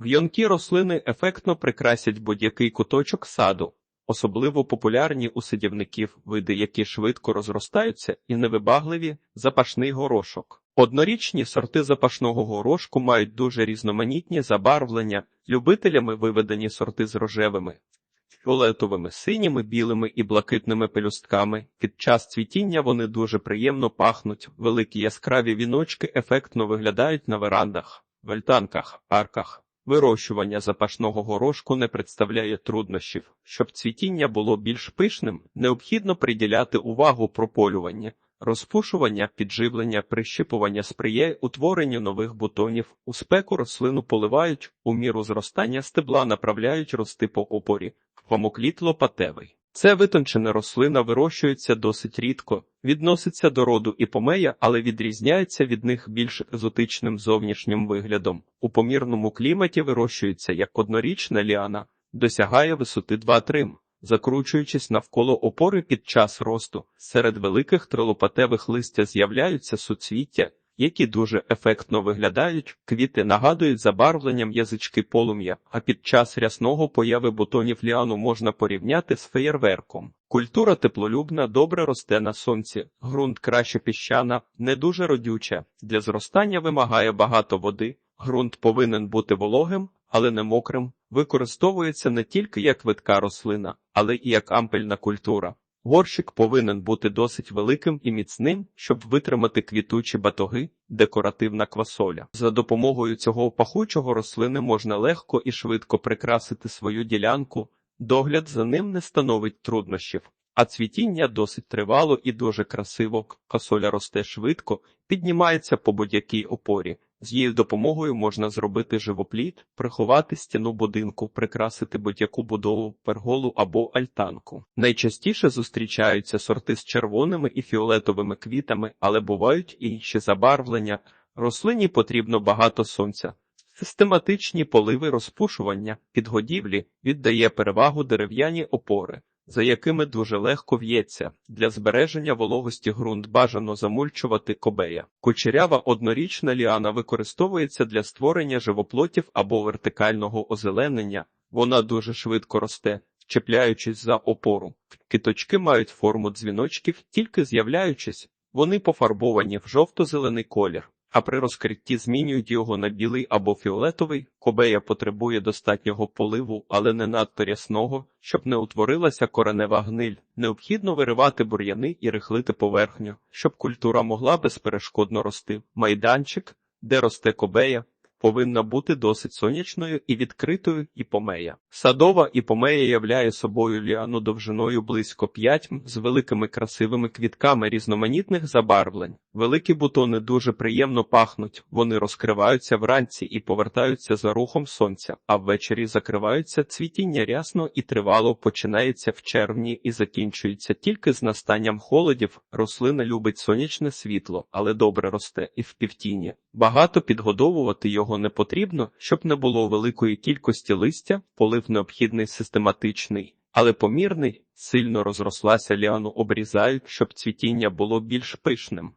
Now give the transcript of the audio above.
В'йонкі рослини ефектно прикрасять будь-який куточок саду. Особливо популярні у садівників види, які швидко розростаються і невибагливі запашний горошок. Однорічні сорти запашного горошку мають дуже різноманітні забарвлення, любителями виведені сорти з рожевими, фіолетовими, синіми, білими і блакитними пелюстками. Під час цвітіння вони дуже приємно пахнуть, великі яскраві віночки ефектно виглядають на верандах, вальтанках, арках. Вирощування запашного горошку не представляє труднощів. Щоб цвітіння було більш пишним, необхідно приділяти увагу прополювання. Розпушування, підживлення, прищипування сприяє утворенню нових бутонів. У спеку рослину поливають, у міру зростання стебла направляють рости по опорі. Хвамокліт лопатевий. Це витончена рослина вирощується досить рідко, відноситься до роду іпомея, але відрізняється від них більш екзотичним зовнішнім виглядом. У помірному кліматі вирощується як однорічна ліана, досягає висоти 2-3 м. Закручуючись навколо опори під час росту, серед великих трилопатевих листя з'являються суцвіття, які дуже ефектно виглядають, квіти нагадують забарвленням язички полум'я, а під час рясного появи бутонів ліану можна порівняти з феєрверком. Культура теплолюбна добре росте на сонці, ґрунт краще піщана, не дуже родюча. Для зростання вимагає багато води. Ґрунт повинен бути вологим, але не мокрим. Використовується не тільки як видка рослина, але і як ампельна культура. Горщик повинен бути досить великим і міцним, щоб витримати квітучі батоги, декоративна квасоля. За допомогою цього пахучого рослини можна легко і швидко прикрасити свою ділянку, догляд за ним не становить труднощів, а цвітіння досить тривало і дуже красиво. Квасоля росте швидко, піднімається по будь-якій опорі. З її допомогою можна зробити живопліт, приховати стіну будинку, прикрасити будь-яку будову, перголу або альтанку. Найчастіше зустрічаються сорти з червоними і фіолетовими квітами, але бувають і інші забарвлення. Рослині потрібно багато сонця. Систематичні поливи розпушування підгодівлі віддає перевагу дерев'яні опори за якими дуже легко в'ється. Для збереження вологості ґрунт бажано замульчувати кобея. Кучерява однорічна ліана використовується для створення живоплотів або вертикального озеленення. Вона дуже швидко росте, чіпляючись за опору. Киточки мають форму дзвіночків, тільки з'являючись, вони пофарбовані в жовто-зелений колір а при розкритті змінюють його на білий або фіолетовий. Кобея потребує достатнього поливу, але не надто рясного, щоб не утворилася коренева гниль. Необхідно виривати бур'яни і рихлити поверхню, щоб культура могла безперешкодно рости. Майданчик, де росте кобея, повинна бути досить сонячною і відкритою іпомея. Садова іпомея являє собою ліану довжиною близько 5 м з великими красивими квітками різноманітних забарвлень. Великі бутони дуже приємно пахнуть, вони розкриваються вранці і повертаються за рухом сонця, а ввечері закриваються цвітіння рясно і тривало починається в червні і закінчується тільки з настанням холодів. Рослина любить сонячне світло, але добре росте і в півтіні. Багато підгодовувати його не потрібно, щоб не було великої кількості листя, полив необхідний систематичний, але помірний, сильно розрослася ліану обрізають, щоб цвітіння було більш пишним.